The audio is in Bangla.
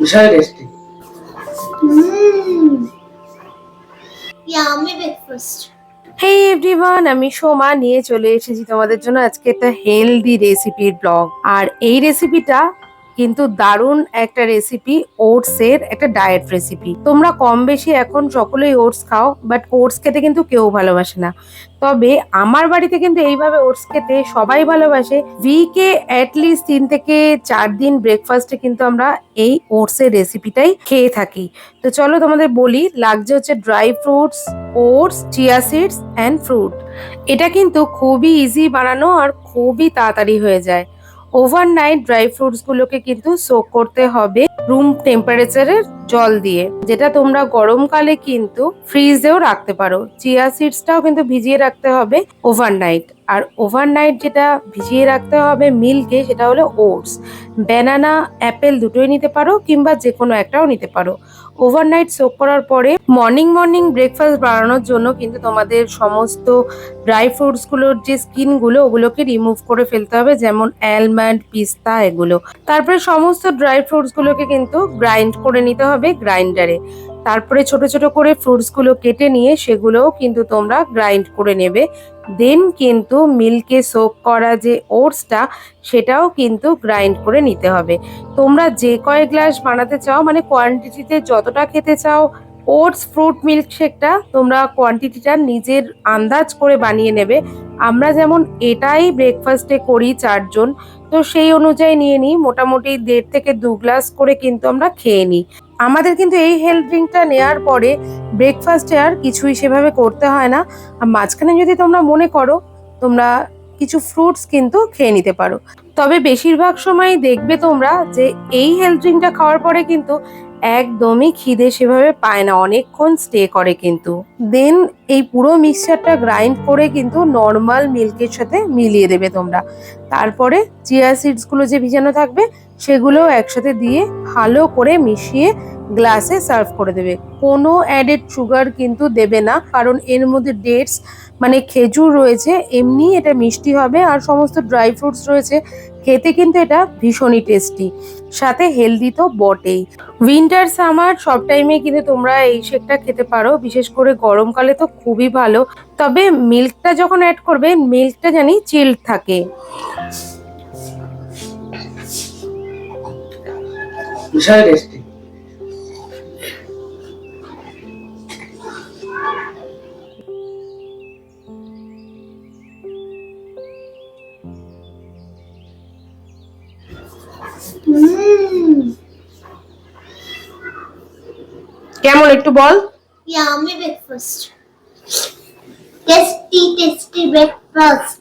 ভীষণ টেস্টি. হে এভরিওয়ান আমি সোমা নিয়ে চলে এসেছি তোমাদের জন্য আজকে একটা হেলদি রেসিপির ব্লগ আর এই রেসিপিটা কিন্তু দারুণ একটা রেসিপি ওটসের একটা ডায়েট রেসিপি তোমরা কম বেশি এখন সকলেই ওটস খাও বাট ওটস খেতে কিন্তু কেউ ভালোবাসে না। তবে আমার বাড়িতে কিন্তু এইভাবে ওটস খেতে সবাই ভালোবাসে। উইকে অ্যাটলিস্ট তিন থেকে চার দিন ব্রেকফাস্টে কিন্তু আমরা এই ওটসের রেসিপিটাই খেয়ে থাকি। তো চলো তোমাদের বলি, লাগছে হচ্ছে dry fruits oats chia seeds and fruit এটা কিন্তু খুবই ইজি বানানো আর খুবই তাড়াতাড়ি হয়ে যায়। ওভারনাইট ড্রাই ফ্রুটসগুলোকে কিন্তু সোক করতে হবে রুম টেম্পারেচারের জল দিয়ে, যেটা তোমরা গরমকালে কিন্তু ফ্রিজেও রাখতে পারো। চিয়া সিডসটাও কিন্তু ভিজিয়ে রাখতে হবে ওভারনাইট আর ওভারনাইট যেটা ভিজিয়ে রাখতে হবে মিল্কে সেটা হলো ওটস ব্যানানা অ্যাপেল দুটোই নিতে পারো কিংবা যে কোনো একটাও নিতে পারো। ওভারনাইট সোক করার পরে মর্নিং মর্নিং ব্রেকফাস্ট বাড়ানোর জন্য কিন্তু তোমাদের সমস্ত ড্রাই ফ্রুটসগুলোর যে স্কিনগুলো ওগুলোকে রিমুভ করে ফেলতে হবে, যেমন অ্যালমন্ড পিস্তা এগুলো। তারপরে সমস্ত ড্রাই ফ্রুটসগুলোকে কিন্তু গ্রাইন্ড করে নিতে হবে গ্রাইন্ডারে তারপরে ছোট ছোট করে ফ্রুটসগুলো কেটে নিয়ে সেগুলোও কিন্তু তোমরা গ্রাইন্ড করে নেবে। দেন কিন্তু মিল্কে সোক করা যে ওটসটা, সেটাও কিন্তু গ্রাইন্ড করে নিতে হবে। তোমরা যে কয় গ্লাস বানাতে চাও মানে কোয়ান্টিটিতে যতটা খেতে চাও, ওটস, ফ্রুট, মিল্ক শেকটা তোমরা কোয়ান্টিটিটা নিজের আন্দাজ করে বানিয়ে নেবে। আমরা যেমন এটাই ব্রেকফাস্টে করি চারজন, তো সেই অনুযায়ী নিয়ে নিই। মোটামুটি দেড় থেকে দু গ্লাস করে কিন্তু আমরা খেয়ে নিই। আমাদের কিন্তু এই হেলথ ড্রিঙ্কটা নেওয়ার পরে ব্রেকফাস্টে আর কিছুই সেভাবে করতে হয় না। আর মাঝখানে যদি তোমরা মনে করো, তোমরা কিছু ফ্রুটস কিন্তু খেয়ে নিতে পারো। তবে বেশিরভাগ সময় দেখবে তোমরা যে এই হেলথ ড্রিঙ্কটা খাওয়ার পরে কিন্তু একদমই খিদে সেভাবে পায় না, অনেকক্ষণ স্টে করে কিন্তু। দেন এই পুরো মিক্সচারটা গ্রাইন্ড করে কিন্তু নর্মাল মিল্কের সাথে মিলিয়ে দেবে তোমরা। তারপরে চিয়া সিডসগুলো যে ভিজানো থাকবে সেগুলো একসাথে দিয়ে ভালো করে মিশিয়ে গ্লাসে সার্ভ করে দেবে। কোনো অ্যাডেড সুগার কিন্তু দেবে না, কারণ এর মধ্যে ডেটস মানে খেজুর রয়েছে এমনি এটা মিষ্টি হবে আর সমস্ত ড্রাই ফ্রুটস রয়েছে খেতে কিন্তু এটা ভীষণই টেস্টি সাথে হেলদি তো বটেই। উইন্টার সামার সব টাইমে কিন্তু তোমরা এই শেকটা খেতে পারো। বিশেষ করে গরমকালে তো খুবই ভালো। তবে মিল্কটা যখন অ্যাড করবে মিল্কটা জানি চিল্ড থাকে। ভীষণ কেমন একটু বল Yummy breakfast. Tasty, tasty breakfast.